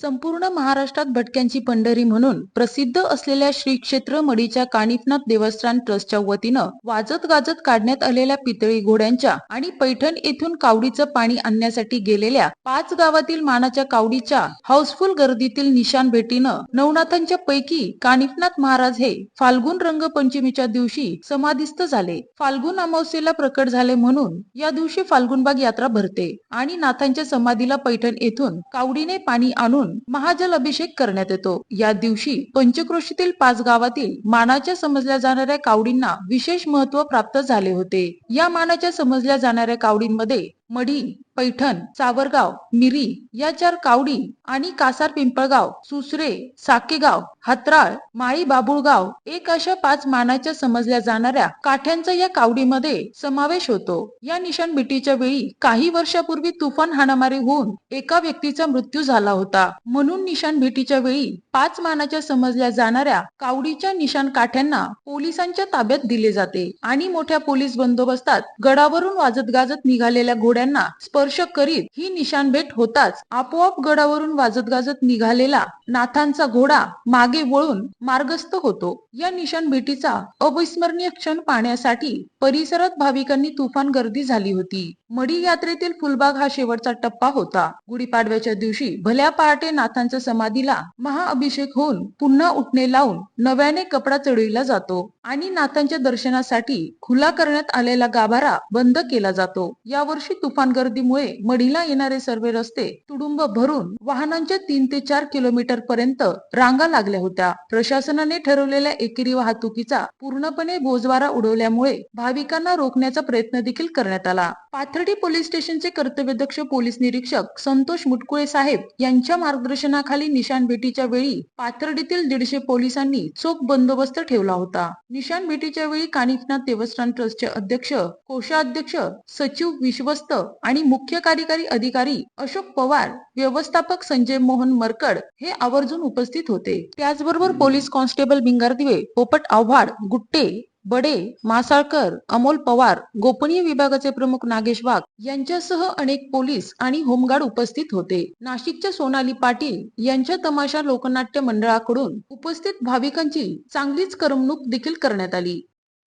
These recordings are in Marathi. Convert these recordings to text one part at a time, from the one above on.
संपूर्ण महाराष्ट्रात भटक्यांची पंढरी म्हणून प्रसिद्ध असलेल्या श्री क्षेत्र मडीच्या कानिफनाथ देवस्थान ट्रस्टच्या वतीनं वाजत गाजत काढण्यात आलेल्या पितळी घोड्यांच्या आणि पैठण येथून कावडीचं पाणी आणण्यासाठी गेलेल्या पाच गावातील मानाच्या कावडीच्या हाऊसफुल गर्दीतील निशान भेटीनं नवनाथांच्या पैकी कानिफनाथ महाराज हे फाल्गुन रंगपंचमीच्या दिवशी समाधिस्थ झाले. फाल्गुन अमावस्येला प्रकट झाले म्हणून या दिवशी फाल्गुनबाग यात्रा भरते आणि नाथांच्या समाधीला पैठण येथून कावडीने पाणी आणून महाजल अभिषेक करण्यात येतो. या दिवशी पंचक्रोशीतील पाच गावातील मानाच्या समजल्या जाणाऱ्या कावडींना विशेष महत्त्व प्राप्त झाले होते. या मानाच्या समजल्या जाणाऱ्या कावडींमध्ये मढी पैठण सावरगाव मिरी या चार कावडी आणि कासार पिंपळगाव सुसरे साकेगाव हातराळ माळी बाबुळगाव एक अशा पाच मानाच्या समजल्या जाणाऱ्या काठ्यांचा या कावडीमध्ये समावेश होतो. या निशाण भेटीच्या वेळी काही वर्षापूर्वी तुफान हाणामारी होऊन एका व्यक्तीचा मृत्यू झाला होता. म्हणून निशाण भेटीच्या वेळी पाच मानाच्या समजल्या जाणाऱ्या कावडीच्या निशान काठ्यांना पोलिसांच्या ताब्यात दिले जाते आणि मोठ्या पोलीस बंदोबस्तात गडावरून वाजत गाजत निघालेल्या घोड्यांना स्पर्श करीत ही निशाण भेट होताच आपोआप गडावरून वाजत गाजत निघालेला नाथांचा घोडा मागे वळून मार्गस्थ होतो. या निशाण भेटीचा अविस्मरणीय क्षण पाहण्यासाठी परिसरात भाविकांनी तुफान गर्दी झाली होती. मडी यात्रेतील फुलबाग हा शेवटचा टप्पा होता. गुढीपाडव्याच्या दिवशी भल्या पहाटे नाथांच्या समाधीला महाअभिषेक होऊन पुन्हा उठणे लावून नव्याने कपडा चढविला जातो आणि नाथांच्या दर्शनासाठी खुला करण्यात आलेला गाभारा बंद केला जातो. यावर्षी तुफान गर्दीमुळे मढीला येणारे सर्व रस्ते तुडुंब भरून वाहनांच्या तीन ते चार किलोमीटर पर्यंत रांगा लागल्या होत्या. प्रशासनाने ठरवलेल्या एकेरी वाहतुकीचा पूर्णपणे बोजवारा उडवल्यामुळे भाविकांना रोखण्याचा प्रयत्न देखील करण्यात आला. पाथर्डी पोलीस स्टेशनचे कर्तव्यदक्ष पोलीस निरीक्षक संतोष मुटकुळे साहेब यांच्या मार्गदर्शनाखाली निशाण भेटीच्या वेळी पाथर्डीतील दीडशे पोलिसांनी चोख बंदोबस्त ठेवला होता. निशाण भेटीच्या वेळी कानिफनाथ देवस्थान ट्रस्टचे अध्यक्ष कोषाध्यक्ष सचिव विश्वस्त आणि मुख्य कार्यकारी अधिकारी अशोक पवार व्यवस्थापक संजय मोहन मरकड हे आवर्जून उपस्थित होते. त्याचबरोबर पोलीस कॉन्स्टेबल भिंगारदिवे पोपट आव्हाड गुट्टे बडे मासाळकर अमोल पवार गोपनीय विभागाचे प्रमुख नागेश वाघ यांच्यासह अनेक पोलीस आणि होमगार्ड उपस्थित होते. नाशिकच्या सोनाली पाटील यांच्या तमाशा लोकनाट्य मंडळाकडून उपस्थित भाविकांची चांगलीच करमणूक देखील करण्यात आली.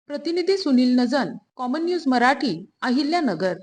प्रतिनिधी सुनील नजन कॉमन न्यूज मराठी अहिल्यानगर.